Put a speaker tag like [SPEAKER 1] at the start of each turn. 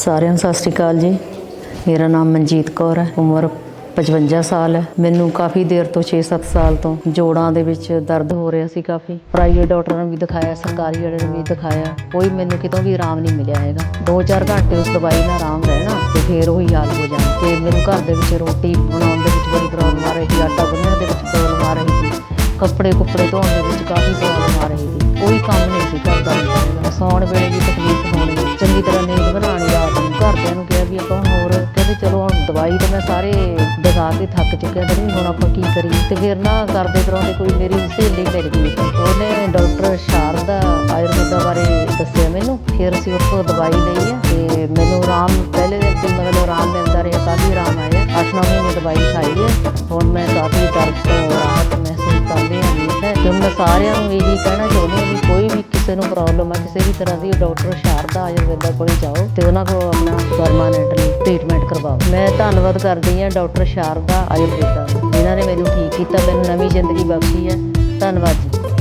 [SPEAKER 1] ਸਾਰਿਆਂ ਨੂੰ ਸਤਿ ਸ਼੍ਰੀ ਅਕਾਲ ਜੀ। ਮੇਰਾ ਨਾਮ ਮਨਜੀਤ ਕੌਰ ਹੈ, ਉਮਰ 55 ਸਾਲ ਹੈ। ਮੈਨੂੰ ਕਾਫੀ ਦੇਰ ਤੋਂ 6-7 ਸਾਲ ਤੋਂ ਜੋੜਾਂ ਦੇ ਵਿੱਚ ਦਰਦ ਹੋ ਰਿਹਾ ਸੀ ਕਾਫੀ। ਪ੍ਰਾਈਵੇਟ ਡਾਕਟਰਾਂ ਨੂੰ ਵੀ ਦਿਖਾਇਆ, ਸਰਕਾਰੀ ਵਾਲਿਆਂ ਨੂੰ ਵੀ ਦਿਖਾਇਆ। ਕੋਈ ਮੈਨੂੰ ਕਿਤੋਂ ਵੀ ਆਰਾਮ ਨਹੀਂ ਮਿਲਿਆ ਹੈਗਾ। 2-4 ਘੰਟੇ ਉਸ ਦਵਾਈ ਨਾਲ ਆਰਾਮ ਰਹਿਣਾ ਤੇ ਫਿਰ ਉਹੀ ਹਾਲ ਹੋ ਜਾਣਾ। ਤੇ ਮੈਨੂੰ ਘਰ ਦੇ ਵਿੱਚ ਰੋਟੀ ਬਣਾਉਣ ਦੇ ਵਿੱਚ ਬੜੀ ਪ੍ਰੋਬਲਮ ਆ ਰਹੀ ਸੀ, ਆਟਾ ਗੁੰਨਣ ਦੇ ਵਿੱਚ ਪ੍ਰੋਬਲਮ ਆ ਰਹੀ ਸੀ। ਕੱਪੜੇ ਕੁੱਪੜੇ ਧੋਣ ਦੇ ਵਿੱਚ ਕਾਫੀ ਪ੍ਰੋਬਲਮ ਆ ਰਹੀ ਸੀ। ਕੋਈ ਕੰਮ ਨਹੀਂ ਸੀ ਘਰ ਦਾ ਸੌਣ ਵੇਲੇ ਵੀ ਤਕਲੀਫ ਹੋਣੀ, ਚੰਗੀ ਤਰ੍ਹਾਂ ਨੀਂਦ ਘਰਦਿਆਂ ਹੋਰ ਕਹਿੰਦੇ ਚਲੋ ਹੁਣ ਦਵਾਈ ਤਾਂ ਮੈਂ ਸਾਰੇ ਦਿਖਾ ਕੇ ਥੱਕ ਚੁੱਕਿਆ ਤਾਂ ਹੁਣ ਆਪਾਂ ਕੀ ਕਰੀਏ? ਤੇ ਫਿਰ ਨਾ ਕਰਦੇ ਕਰਾਉਂਦੇ ਕੋਈ ਮੇਰੀ ਸਹੇਲੀ ਮਿਲ ਗਈ। ਉਹਨੇ ਡਾਕਟਰ ਸ਼ਾਰਦਾ ਆਯੁਰਵੇਦਾ ਬਾਰੇ ਦੱਸਿਆ ਮੈਨੂੰ। ਫਿਰ ਅਸੀਂ ਉੱਥੋਂ ਦਵਾਈ ਲਈ ਆ ਤੇ ਮੈਨੂੰ ਆਰਾਮ, ਪਹਿਲੇ ਦਿਨ ਤੋਂ ਮਤਲਬ ਆਰਾਮ ਮਿਲਦਾ ਰਿਹਾ ਕਾਫੀ ਆਰਾਮ ਆਇਆ। 8-9 ਮਹੀਨੇ ਦਵਾਈ ਖਾਈ ਹੈ ਹੁਣ ਮੈਂ ਕਾਫੀ ਦਰਦ ਤੋਂ ਰਾਹਤ ਮਹਿਸੂਸ ਕਰਦੀ ਹਾਂ। ਤੇ ਮੈਂ ਸਾਰਿਆਂ ਨੂੰ ਇਹੀ ਕਹਿਣਾ ਚਾਹੁੰਦੀ ਕਿਸੇ ਨੂੰ ਪ੍ਰੋਬਲਮ ਹੈ ਕਿਸੇ ਵੀ ਤਰ੍ਹਾਂ ਦੀ ਡਾਕਟਰ ਸ਼ਾਰਦਾ ਆਯੁਰਵੇਦਾ ਕੋਲ ਜਾਓ ਤੇ ਉਹਨਾਂ ਕੋਲ ਆਪਣਾ ਪਰਮਾਨੈਂਟਲੀ ਟ੍ਰੀਟਮੈਂਟ ਕਰਵਾਓ। ਮੈਂ ਧੰਨਵਾਦ ਕਰਦੀ ਹਾਂ ਡਾਕਟਰ ਸ਼ਾਰਦਾ ਆਯੁਰਵੇਦਾ ਜਿਨ੍ਹਾਂ ਨੇ ਮੈਨੂੰ ਠੀਕ ਕੀਤਾ, ਮੈਨੂੰ ਨਵੀਂ ਜ਼ਿੰਦਗੀ ਬਖਸ਼ੀ ਹੈ। ਧੰਨਵਾਦ ਜੀ।